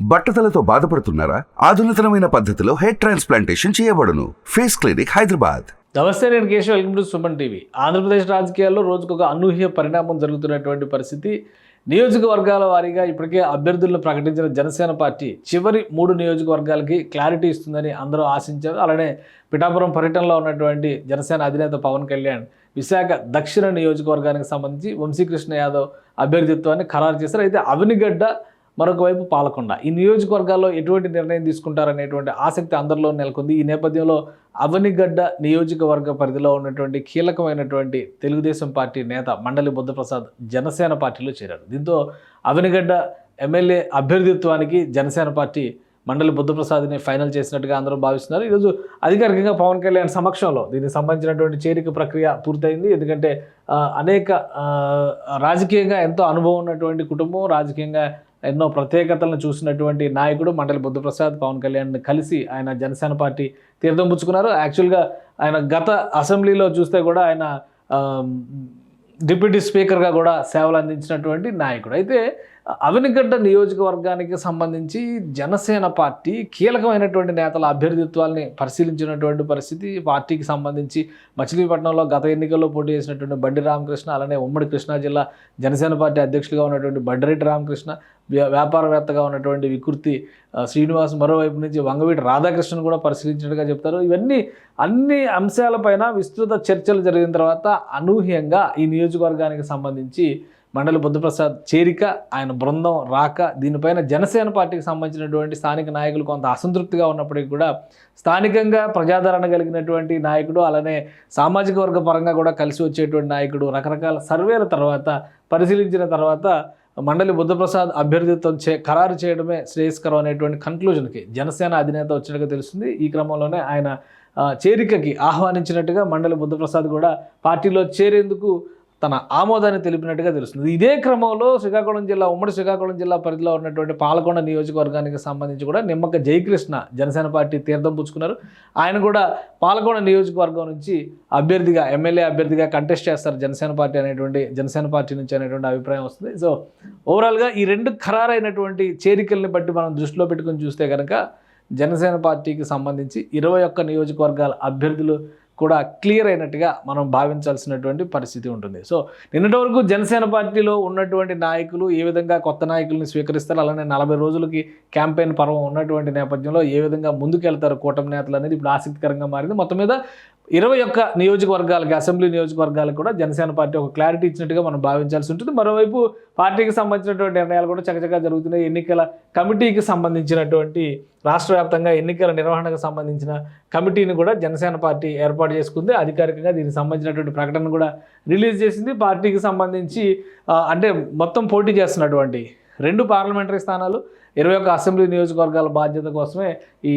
బట్టతలతో బాధపడుతున్నారా? ఆధునితనమైన పద్ధతిలో హెయిర్ ట్రాన్స్ప్లాంటేషన్ చేయబడును. Face clinic Hyderabad. నమస్తే నేను Keshav. Welcome to Suman TV. Andhra Pradesh రాజకీయాల్లో రోజుకొక అనూహ్య పరిణామం జరుగుతున్నటువంటి పరిస్థితి. నియోజకవర్గాల వారీగా ఇప్పటికే అభ్యర్థులను ప్రకటించిన జనసేన పార్టీ చివరి మూడు నియోజకవర్గాలకి క్లారిటీ ఇస్తుందని అందరూ ఆశించారు. అలానే పిఠాపురం పర్యటనలో ఉన్నటువంటి జనసేన అధినేత పవన్ కళ్యాణ్ విశాఖ దక్షిణ నియోజకవర్గానికి సంబంధించి వంశీకృష్ణ యాదవ్ అభ్యర్థిత్వాన్ని ఖరారు చేశారు. అయితే అవినిగడ్డ మరొక వైపు పాలకొండ. ఈ నియోజకవర్గాల్లో ఎటువంటి నిర్ణయం తీసుకుంటారనేటువంటి ఆసక్తి అందరిలో నెలకొంది. ఈ నేపథ్యంలో అవనిగడ్డ నియోజకవర్గ పరిధిలో ఉన్నటువంటి కీలకమైనటువంటి తెలుగుదేశం పార్టీ నేత మండలి బుద్ధప్రసాద్ జనసేన పార్టీలో చేరారు. దీంతో అవనిగడ్డ ఎమ్మెల్యే అభ్యర్థిత్వానికి జనసేన పార్టీ మండలి బుద్ధప్రసాద్ని ఫైనల్ చేసినట్టుగా అందరూ భావిస్తున్నారు. ఈరోజు అధికారికంగా పవన్ కళ్యాణ్ సమక్షంలో దీనికి సంబంధించినటువంటి చేరిక ప్రక్రియ పూర్తయింది. ఎందుకంటే అనేక రాజకీయంగా ఎంతో అనుభవం ఉన్నటువంటి కుటుంబం రాజకీయంగా ఎన్నో ప్రత్యేకతలను చూసినటువంటి నాయకుడు మండలి బుద్ధప్రసాద్ పవన్ కళ్యాణ్ కలిసి ఆయన జనసేన పార్టీ తీర్థం పుచ్చుకున్నారు. యాక్చువల్గా ఆయన గత అసెంబ్లీలో చూస్తే కూడా ఆయన డిప్యూటీ స్పీకర్గా కూడా సేవలు అందించినటువంటి నాయకుడు. అయితే అవినిగడ్డ నియోజకవర్గానికి సంబంధించి జనసేన పార్టీ కీలకమైనటువంటి నేతల అభ్యర్థిత్వాల్ని పరిశీలించినటువంటి పరిస్థితి పార్టీకి సంబంధించి మచిలీపట్నంలో గత ఎన్నికల్లో పోటీ చేసినటువంటి బండి రామకృష్ణ అలానే ఉమ్మడి కృష్ణా జిల్లా జనసేన పార్టీ అధ్యక్షులుగా ఉన్నటువంటి బండిరెడ్డి రామకృష్ణ వ్యాపారవేత్తగా ఉన్నటువంటి వికృతి శ్రీనివాస్ మరోవైపు నుంచి వంగవీటి రాధాకృష్ణను కూడా పరిశీలించినట్టుగా చెప్తారు. ఇవన్నీ అన్ని అంశాలపైన విస్తృత చర్చలు జరిగిన తర్వాత అనూహ్యంగా ఈ నియోజకవర్గానికి సంబంధించి మండలి బుద్ధప్రసాద్ చేరిక ఆయన బృందం రాక దీనిపైన జనసేన పార్టీకి సంబంధించినటువంటి స్థానిక నాయకులు కొంత అసంతృప్తిగా ఉన్నప్పటికీ కూడా స్థానికంగా ప్రజాదరణ కలిగినటువంటి నాయకుడు అలానే సామాజిక వర్గ పరంగా కూడా కలిసి వచ్చేటువంటి నాయకుడు రకరకాల సర్వేల తర్వాత పరిశీలించిన తర్వాత మండలి బుద్ధప్రసాద్ అభ్యర్థిత్వం చే ఖరారు చేయడమే శ్రేయస్కరం అనేటువంటి కన్క్లూజన్కి జనసేన అధినేత వచ్చినట్టుగా తెలుస్తుంది. ఈ క్రమంలోనే ఆయన చేరికకి ఆహ్వానించినట్టుగా మండలి బుద్ధప్రసాద్ కూడా పార్టీలో చేరేందుకు తన ఆమోదాన్ని తెలిపినట్టుగా తెలుస్తుంది. ఇదే క్రమంలో శ్రీకాకుళం జిల్లా ఉమ్మడి శ్రీకాకుళం జిల్లా పరిధిలో ఉన్నటువంటి పాలకొండ నియోజకవర్గానికి సంబంధించి కూడా నిమ్మక జయకృష్ణ జనసేన పార్టీ తీర్థం పుచ్చుకున్నారు. ఆయన కూడా పాలకొండ నియోజకవర్గం నుంచి అభ్యర్థిగా ఎమ్మెల్యే అభ్యర్థిగా కంటెస్ట్ చేస్తారు. జనసేన పార్టీ అనేటువంటి జనసేన పార్టీ నుంచి అనేటువంటి అభిప్రాయం వస్తుంది. సో ఓవరాల్గా ఈ రెండు ఖరారైనటువంటి చేరికల్ని బట్టి మనం దృష్టిలో పెట్టుకుని చూస్తే కనుక జనసేన పార్టీకి సంబంధించి ఇరవై ఒక్క నియోజకవర్గాల అభ్యర్థులు కూడా క్లియర్ అయినట్టుగా మనం భావించాల్సినటువంటి పరిస్థితి ఉంటుంది. సో నిన్నటి వరకు జనసేన పార్టీలో ఉన్నటువంటి నాయకులు ఏ విధంగా కొత్త నాయకుల్ని స్వీకరిస్తారు అలానే నలభై రోజులకి క్యాంపెయిన్ పర్వం ఉన్నటువంటి నేపథ్యంలో ఏ విధంగా ముందుకెళ్తారు కూటమి నేతలు అనేది ఇప్పుడు ఆసక్తికరంగా మారింది. మొత్తం మీద ఇరవై ఒక్క నియోజకవర్గాలకి అసెంబ్లీ నియోజకవర్గాలకు కూడా జనసేన పార్టీ ఒక క్లారిటీ ఇచ్చినట్టుగా మనం భావించాల్సి ఉంటుంది. మరోవైపు పార్టీకి సంబంధించినటువంటి నిర్ణయాలు కూడా చకచకా జరుగుతున్నాయి. ఎన్నికల కమిటీకి సంబంధించినటువంటి రాష్ట్ర వ్యాప్తంగా ఎన్నికల నిర్వహణకు సంబంధించిన కమిటీని కూడా జనసేన పార్టీ ఏర్పాటు చేసుకుంది. అధికారికంగా దీనికి సంబంధించినటువంటి ప్రకటన కూడా రిలీజ్ చేసింది. పార్టీకి సంబంధించి అంటే మొత్తం పోటీ చేస్తున్నటువంటి రెండు పార్లమెంటరీ స్థానాలు ఇరవై అసెంబ్లీ నియోజకవర్గాల బాధ్యత కోసమే ఈ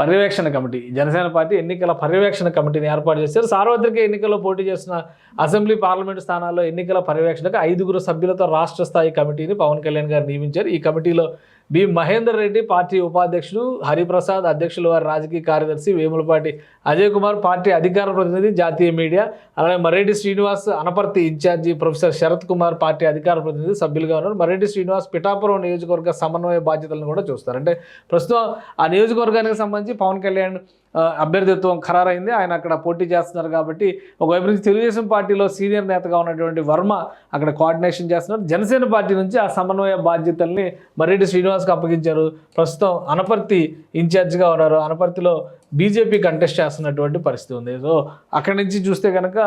పర్యవేక్షణ కమిటీ జనసేన పార్టీ ఎన్నికల పర్యవేక్షణ కమిటీని ఏర్పాటు చేశారు. సార్వత్రిక ఎన్నికల్లో పోటీ చేస్తున్న అసెంబ్లీ పార్లమెంటు స్థానాల్లో ఎన్నికల పర్యవేక్షణకు ఐదుగురు సభ్యులతో రాష్ట్ర స్థాయి కమిటీని పవన్ కళ్యాణ్ గారు నియమించారు. ఈ కమిటీలో బి మహేందర్ రెడ్డి పార్టీ ఉపాధ్యక్షుడు హరిప్రసాద్ అధ్యక్షుల వారి రాజకీయ కార్యదర్శి వేములపాటి అజయ్ కుమార్ పార్టీ అధికార ప్రతినిధి జాతీయ మీడియా అలాగే Mareddy Srinivas Anaparthi in charge professor Sharath Kumar party అధికార ప్రతినిధి సభ్యులుగా ఉన్నారు. మరెడ్డి శ్రీనివాస్ పిఠాపురం నియోజకవర్గ సమన్వయ బాధ్యతలను కూడా చూస్తారు. అంటే ప్రస్తుతం ఆ నియోజకవర్గానికి సంబంధించి పవన్ కళ్యాణ్ అభ్యర్థిత్వం ఖరారైంది. ఆయన అక్కడ పోటీ చేస్తున్నారు కాబట్టి ఒకవైపు నుంచి తెలుగుదేశం పార్టీలో సీనియర్ నేతగా ఉన్నటువంటి వర్మ అక్కడ కోఆర్డినేషన్ చేస్తున్నారు. జనసేన పార్టీ నుంచి ఆ సమన్వయ బాధ్యతల్ని మర్రెడ్డి శ్రీనివాస్కి అప్పగించారు. ప్రస్తుతం అనపర్తి ఇన్ఛార్జ్గా ఉన్నారు. అనపర్తిలో బీజేపీ కంటెస్ట్ చేస్తున్నటువంటి పరిస్థితి ఉంది. సో అక్కడి నుంచి చూస్తే కనుక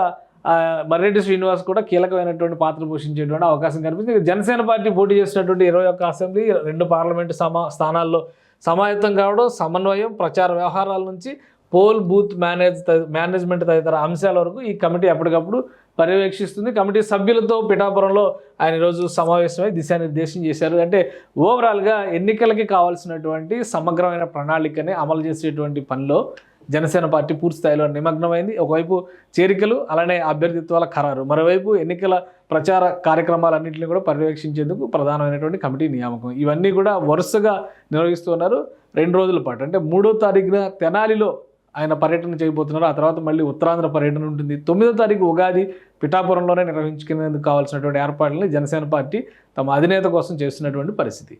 మర్రెడ్డి శ్రీనివాస్ కూడా కీలకమైనటువంటి పాత్ర పోషించేటువంటి అవకాశం కనిపిస్తుంది. జనసేన పార్టీ పోటీ చేసినటువంటి ఇరవై ఒక్క అసెంబ్లీ రెండు పార్లమెంటు సమా స్థానాల్లో సమాయత్తం కావడం సమన్వయం ప్రచార వ్యవహారాల నుంచి పోల్ బూత్ మేనేజ్ మేనేజ్మెంట్ తదితర అంశాల వరకు ఈ కమిటీ ఎప్పటికప్పుడు పర్యవేక్షిస్తుంది. కమిటీ సభ్యులతో పిఠాపురంలో ఆయన ఈరోజు సమావేశమై దిశానిర్దేశం చేశారు. అంటే ఓవరాల్గా ఎన్నికలకి కావాల్సినటువంటి సమగ్రమైన ప్రణాళికని అమలు చేసేటువంటి పనిలో జనసేన పార్టీ పూర్తి స్థాయిలో నిమగ్నమైంది. ఒకవైపు చేరికలు అలానే అభ్యర్థిత్వాల ఖరారు. మరోవైపు ఎన్నికల ప్రచార కార్యక్రమాలన్నింటినీ కూడా పర్యవేక్షించేందుకు ప్రధానమైనటువంటి కమిటీ నియామకం. ఇవన్నీ కూడా వరుసగా నిర్వహిస్తున్నారు రెండు రోజుల పాటు. అంటే మూడో తారీఖున తెనాలిలో ఆయన పర్యటన చేయబోతున్నారు. ఆ తర్వాత మళ్ళీ ఉత్తరాంధ్ర పర్యటన ఉంటుంది. తొమ్మిదో తారీఖు ఉగాది పిఠాపురంలోనే నిర్వహించుకునేందుకు కావాల్సినటువంటి ఏర్పాట్లని జనసేన పార్టీ తమ అధినేత కోసం చేస్తున్నటువంటి పరిస్థితి.